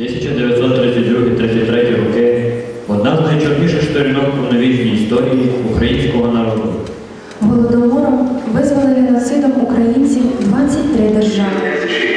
1932-33 роки одна з найчорніших сторінок у новітній історії українського народу. Голодомором визвали геноцидом українців 23 держави.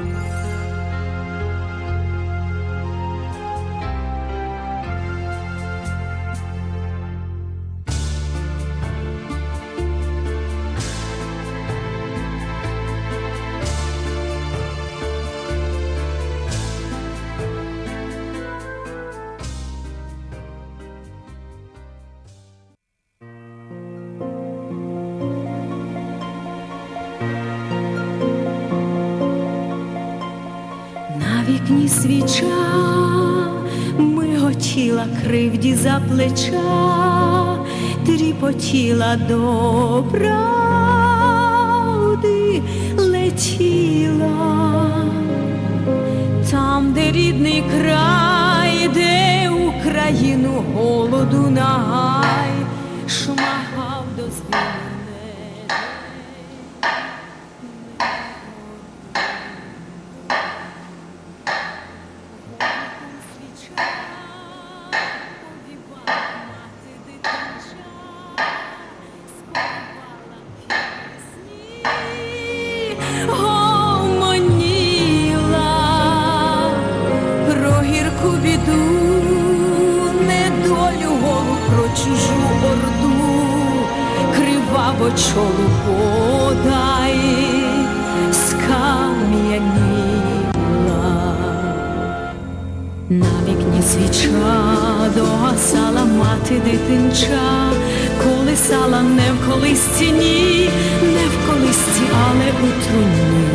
На вікні свіча миготіла кривді за плеча, тріпотіла до правди летіла. Там, де рідний край, де Україну голоду нагай, криваво чолу подай, скам'яніла. На вікні свіча догасала мати дитинча, колисала не в колисці, ні, не в колисці, але у труні.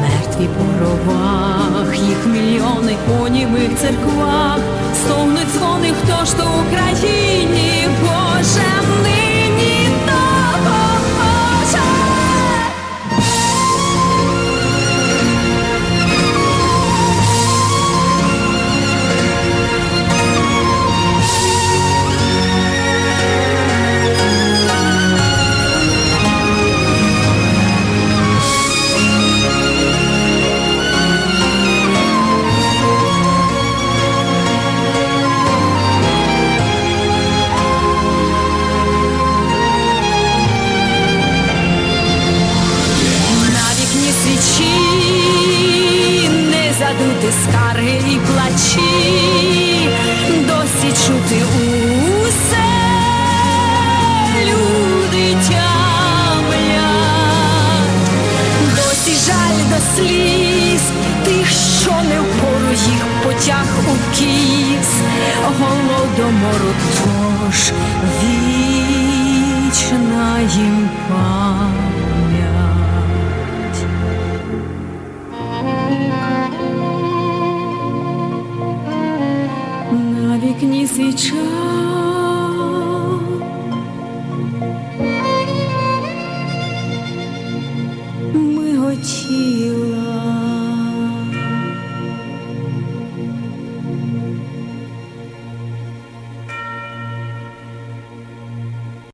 Мертві по гробах, їх мільйони у німих церквах, стогнуть дзвони, хто ж то Україні, Боже, задути скарги і плачі, досі чути усе. Люди тямлять, досі жаль до сліз тих, що не впору їх потяг у кіс, голодомору тож вічна їм пам'ять. Вікні свіча